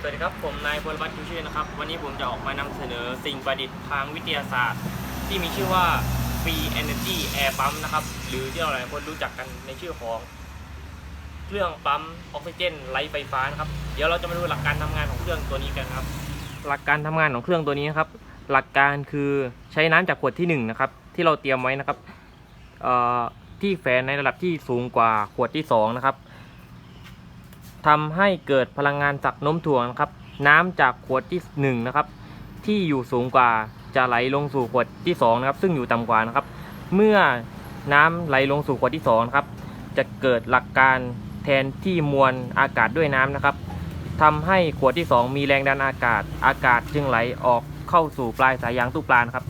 สวัสดีครับ ผมนายพลวัฒน์ชูชื่อนะครับ วันนี้ผมจะออกมานำเสนอสิ่งประดิษฐ์ทางวิทยาศาสตร์ ที่มีชื่อว่า Free Energy Air Pump นะครับ หรือที่เราหลายคนรู้จักกันในชื่อของ เครื่องปั๊มออกซิเจนไร้ไฟฟ้านะครับ เดี๋ยวเราจะมาดูหลักการทำงานของเครื่องตัวนี้กันครับ หลักการทำงานของเครื่องตัวนี้นะครับ หลักการคือใช้น้ำจากขวดที่หนึ่งนะครับที่เราเตรียมไว้นะครับที่แฝนในระดับที่สูงกว่าขวดที่สองนะครับ ทำให้เกิดพลังงานจากน้มถ่วงนะครับ น้ำจากขวดที่1นะครับที่อยู่สูงกว่าจะไหลลงสู่ขวดที่2นะครับซึ่งอยู่ต่ำกว่านะครับ เมื่อน้ำไหลลงสู่ขวดที่2นะครับจะเกิดหลักการแทนที่มวลอากาศด้วยน้ำนะครับทำให้ขวดที่ 2 มีแรงดันอากาศ อากาศจึงไหลออกเข้าสู่ปลายสายยางตู้ปลานะครับ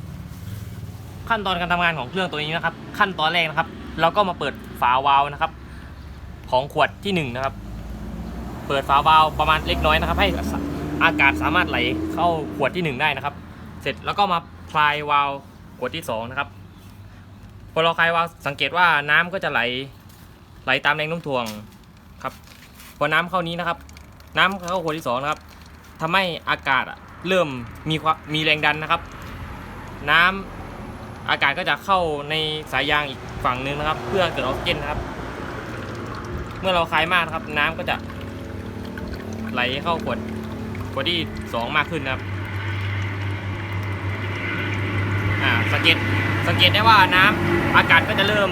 ขั้นตอนการทำงานของเครื่องตัวนี้นะครับ ขั้นตอนแรกนะครับ เราก็มาเปิดฝาวาล์วนะครับ ของขวดที่หนึ่งนะครับ เปิดฝาวาล์วประมาณเล็กน้อยนะครับ ให้อากาศสามารถไหลเข้าขวดที่ 1 ได้นะครับ เสร็จแล้วก็มาคลายวาล์วขวดที่ 2 นะครับพอเราคลายวาล์วสังเกตว่าน้ำก็จะไหลไหลตามแรงโน้มถ่วงครับพอน้ำเข้านี้นะครับ น้ำเข้าขวดที่2นะครับทำให้อากาศเริ่มมีความมีแรงดันนะครับ น้ำอากาศก็จะเข้าในสายยางอีกฝั่งหนึงนะครับ เพื่อเกิดออกซิเจนนะครับ เมื่อเราคลายมากนะครับ น้ำก็จะ ไหลเข้าขวดขวดที่สองมากขึ้นครับอ่าสังเกตสังเกตได้ว่าน้ำอากาศก็จะเริ่ม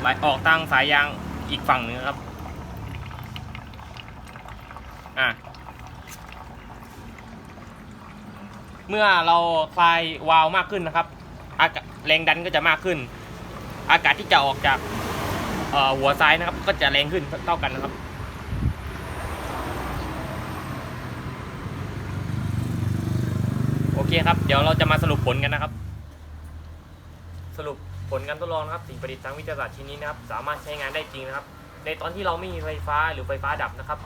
ไหลออกทางสายยางอีกฝั่งหนึ่งครับอ่าเมื่อเราคลายวาล์วมากขึ้นนะครับอากาศแรงดันก็จะมากขึ้น อากาศที่จะออกจากหัวซ้ายนะครับ ก็จะแรงขึ้นเท่ากันนะครับ โอ เคครับ เดี๋ยวเราจะมาสรุปผลกันนะครับ สรุปผลการทดลองนะครับสิ่งประดิษฐ์ทางวิทยาศาสตร์ชิ้นนี้นะครับ สามารถใช้งานได้จริงนะครับ ในตอนที่เราไม่มีไฟฟ้าหรือไฟฟ้าดับนะครับ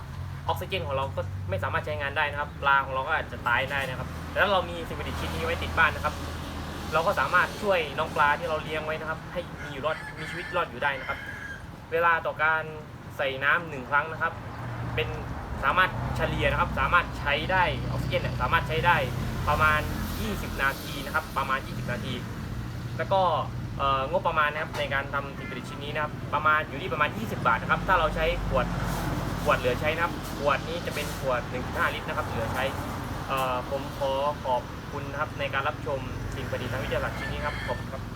ออกซิเจนของเราก็ไม่สามารถใช้งานได้นะครับปลาของเราก็อาจจะตายได้นะครับแต่ถ้าเรามีสิ่งประดิษฐ์ชิ้นนี้ไว้ติดบ้านนะครับ เราก็สามารถช่วยน้องปลาที่เราเลี้ยงไว้นะครับ ให้มีอยู่รอดมีชีวิตรอดอยู่ได้นะครับ เวลาต่อการใส่น้ำหนึ่งครั้งนะครับ เป็นสามารถเฉลี่ยนะครับ สามารถใช้ได้ออกซิเจนสามารถใช้ได้ ประมาณ 20 นาทีนะครับ ประมาณ 20 นาที แล้วก็งบประมาณนะครับในการทำสิ่งประดิตชิ้นนี้นะครับ ประมาณอยู่ที่ประมาณ 20 บาทนะครับ ถ้าเราใช้ขวดขวดเหลือใช้นะครับ ขวดนี้จะเป็นขวด 1.5 ลิตรนะครับ เหลือใช้ผมขอขอบคุณนะครับในการรับชมสิ่งประดิษฐ์ทางวิทยาศาสตร์ชิ้นนี้ครับ ขอบคุณครับ